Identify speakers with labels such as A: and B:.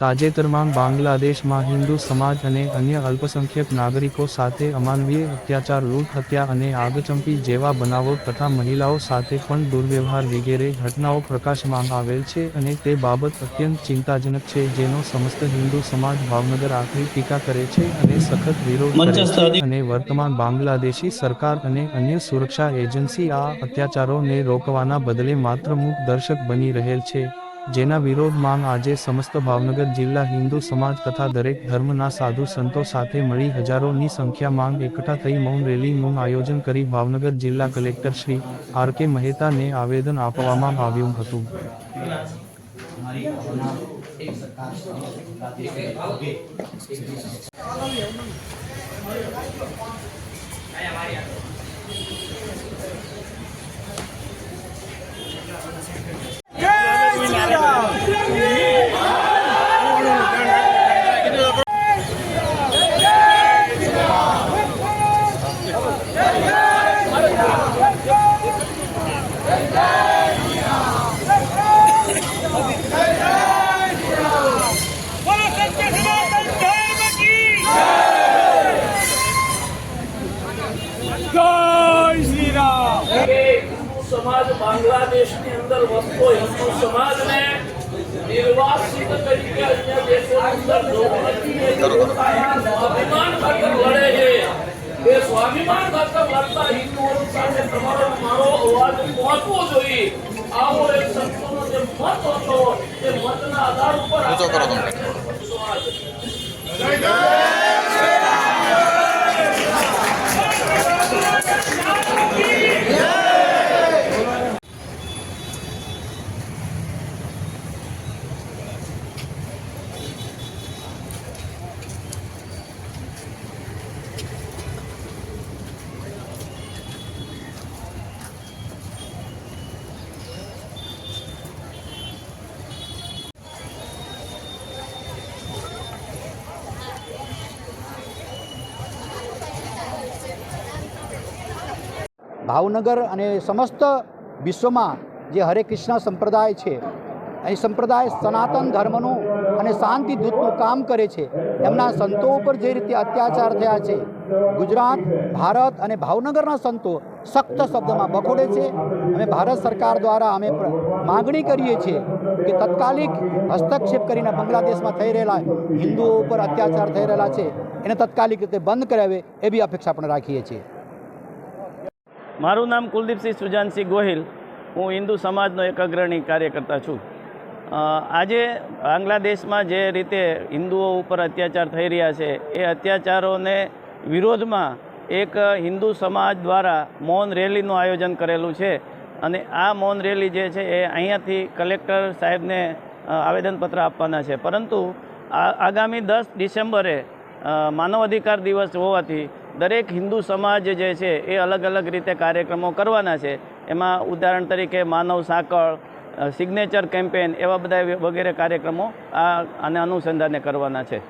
A: તાજેતરમાં બાંગ્લાદેશમાં હિન્દુ સમાજ અને અન્ય અલ્પસંખ્યક નાગરિકો સાથે અમાનવીય અત્યાચાર લૂંટ હત્યા અને આગચંપી જેવા બનાવો તથા મહિલાઓ સાથે પણ દુર્વ્યવહાર વગેરે ઘટનાઓ પ્રકાશમાં આવેલ છે અને તે બાબત અત્યંત ચિંતાજનક છે જેનો સમસ્ત હિન્દુ સમાજ ભાવનગર આખરી ટીકા કરે છે અને સખત વિરોધ કરે છે અને વર્તમાન બાંગ્લાદેશી સરકાર અને અન્ય સુરક્ષા એજન્સી આ અત્યાચારોને રોકવાના બદલે માત્ર મૂક દર્શક બની રહેલ છે. જેના વિરોધમાં આજે સમસ્ત ભાવનગર જિલ્લા હિન્દુ સમાજ તથા દરેક ધર્મના સાધુ સંતો સાથે મળી હજારોની સંખ્યામાં એકઠા થઈ મૌન રેલીનું આયોજન કરી ભાવનગર જિલ્લા કલેક્ટર શ્રી આર કે મહેતાને આવેદન આપવામાં આવ્યું હતું.
B: સમાજ બાંગ્લાદેશની અંદર વસતો હિન્દુ સમાજને નિર્વાસિત તરીકે અન્ય દેશોની અંદર લોકો નથી એ પોતાના સ્વાભિમાન ખાતર લડે છે એ સ્વાભિમાન મારો પહોંચવો જોઈએ. આવો એક સંતોનો જે મત હતો તે મતના આધાર ઉપર
C: ભાવનગર અને સમસ્ત વિશ્વમાં જે હરે કૃષ્ણ સંપ્રદાય છે, એ સંપ્રદાય સનાતન ધર્મનું અને શાંતિ દૂતનું કામ કરે છે. એમના સંતો ઉપર જે રીતે અત્યાચાર થયા છે, ગુજરાત, ભારત અને ભાવનગરના સંતો સખ્ત શબ્દમાં બખોડે છે. અમે ભારત સરકાર દ્વારા અમે માગણી કરીએ છીએ કે તત્કાલિક હસ્તક્ષેપ કરીને બાંગ્લાદેશમાં થઈ રહેલા હિન્દુઓ ઉપર અત્યાચાર થઈ રહેલા છે, એને તત્કાલિક રીતે બંધ કરાવે એવી અપેક્ષા પણ રાખીએ છીએ.
D: મારું નામ કુલદીપસિંહ સુજાનસિંહ ગોહિલ. હું હિન્દુ સમાજનો એક અગ્રણી કાર્યકર્તા છું. આજે બાંગ્લાદેશમાં જે રીતે હિન્દુઓ ઉપર અત્યાચાર થઈ રહ્યા છે, એ અત્યાચારોને વિરોધમાં એક હિન્દુ સમાજ દ્વારા મૌન રેલીનું આયોજન કરેલું છે. અને આ મૌન રેલી જે છે, એ અહીંયાથી કલેક્ટર સાહેબને આવેદનપત્ર આપવાના છે. પરંતુ આગામી દસ ડિસેમ્બરે માનવ અધિકાર દિવસ હોવાથી દરેક હિન્દુ સમાજ જે છે એ અલગ અલગ રીતે કાર્યક્રમો કરવાના છે. એમાં ઉદાહરણ તરીકે માનવ સાંકળ સિગ્નેચર કેમ્પેન એવા બધા વગેરે કાર્યક્રમો આ આને અનુસંધાને કરવાના છે.